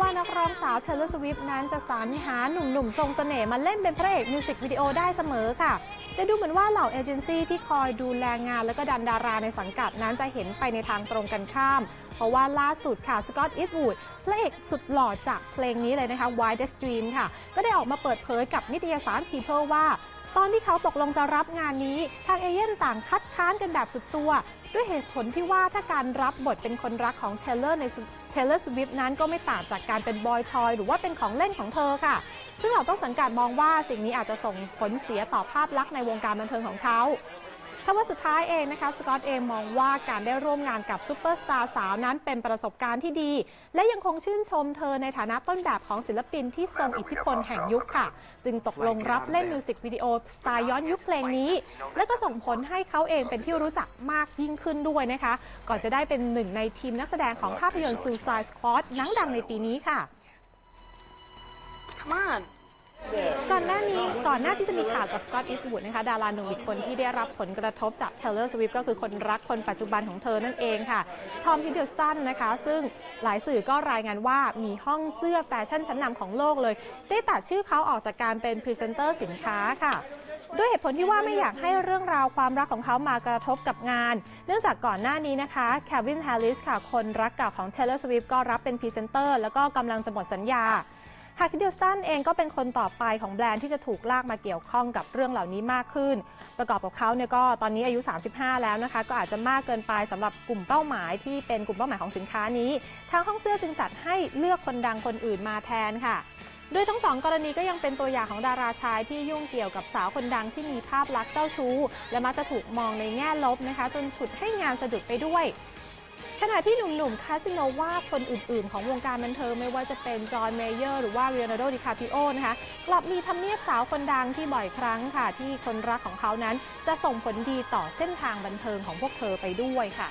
ว่านักรองสาวเทเลสวิฟนั้นจะสรรหาหนุ่มๆทรงเสน่ห์มาเล่นเป็นพระเอกมิวสิกวิดีโอได้เสมอค่ะ แต่ดูเหมือนว่าเหล่าเอเจนซี่ที่คอยดูแลงานแล้วก็ดันดาราในสังกัดนั้นจะเห็นไปในทางตรงกันข้าม เพราะว่าล่าสุดค่ะสกอตต์อีทวูดพระเอกสุดหล่อจากเพลงนี้เลยนะคะ Wide Stream ค่ะ ก็ได้ออกมาเปิดเผยกับนิตยสาร People ว่าตอนที่เขาตกลงจะรับงานนี้ ทางเอเย่นต่างคัดค้านกันแบบสุดตัว ด้วยเหตุผลที่ว่าถ้าการรับบทเป็นคนรักของเชลเลอร์ในเชลเลอร์สวิฟนั้นก็ไม่ต่างจากการเป็นบอยทอยหรือว่าเป็นของเล่นของเธอค่ะ ซึ่งเราต้องสังกัดมองว่าสิ่งนี้อาจจะส่งผลเสียต่อภาพลักษณ์ในวงการบันเทิงของเขา ถ้าว่าสุดท้ายเองนะคะสกอตเองมองว่าการได้ร่วมงานกับซูเปอร์สตาร์สาวนั้นเป็นประสบการณ์ที่ดี และยังคงชื่นชมเธอในฐานะต้นแบบของศิลปินที่ทรงอิทธิพลแห่งยุคค่ะ จึงตกลงรับเล่นมิวสิกวิดีโอสไตล์ย้อนยุคเพลงนี้ และก็ส่งผลให้เขาเองเป็นที่รู้จักมากยิ่งขึ้นด้วยนะคะ ก่อนจะได้เป็นหนึ่งในทีมนักแสดงของภาพยนตร์ Suicide Squad หนังดังในปีนี้ค่ะ Come on. ก่อนหน้านี้ก่อนหน้าที่จะมีข่าวกับสกอตต์อีสต์วูดนะคะดาราหนุ่มอีกคนที่ได้รับผลกระทบจากเทเลอร์สวิฟก็คือคนรักคนปัจจุบันของเธอนั่นเองค่ะทอมฮิดเดิลสตันนะคะ ซึ่งหลายสื่อก็รายงานว่ามีห้องเสื้อแฟชั่นชั้นนำของโลกเลย ได้ตัดชื่อเขาออกจากการเป็นพรีเซนเตอร์สินค้าค่ะด้วยเหตุผลที่ว่าไม่อยากให้เรื่องราวความรักของเขามากระทบกับงาน เนื่องจากก่อนหน้านี้นะคะแควินแฮร์ริสค่ะ คนรักเก่าของ Taylor Swift ก็รับเป็นพรีเซนเตอร์ แล้วก็กำลังจะหมดสัญญา ฮาคิดเดิลสตันเองก็เป็นคนต่อไปของแบรนด์ที่จะถูกลากมาเกี่ยวข้องกับเรื่องเหล่านี้มากขึ้น ประกอบกับเขาเนี่ยก็ตอนนี้อายุ 35 แล้วนะคะ ก็อาจจะมากเกินไปสำหรับกลุ่มเป้าหมายที่เป็นกลุ่มเป้าหมายของสินค้านี้ ทางห้องเสื้อจึงจัดให้เลือกคนดังคนอื่นมาแทนค่ะโดยทั้งสองกรณีก็ยังเป็นตัวอย่างของดาราชายที่ยุ่งเกี่ยวกับสาวคนดังที่มีภาพลักษณ์เจ้าชู้ และมักจะถูกมองในแง่ลบนะคะ จนฉุดให้งานสะดุดไปด้วย ขณะที่หนุ่มๆคาสิโนว่าคนอื่นๆ ของวงการบันเทิงไม่ว่าจะเป็นจอห์นเมเยอร์ หรือว่าเรียนาโดดิคาปิโอนะคะกลับมีทำเนียบสาวคนดังที่บ่อยครั้งค่ะ ที่คนรักของเขานั้นจะส่งผลดีต่อเส้นทางบันเทิงของพวกเธอไปด้วยค่ะ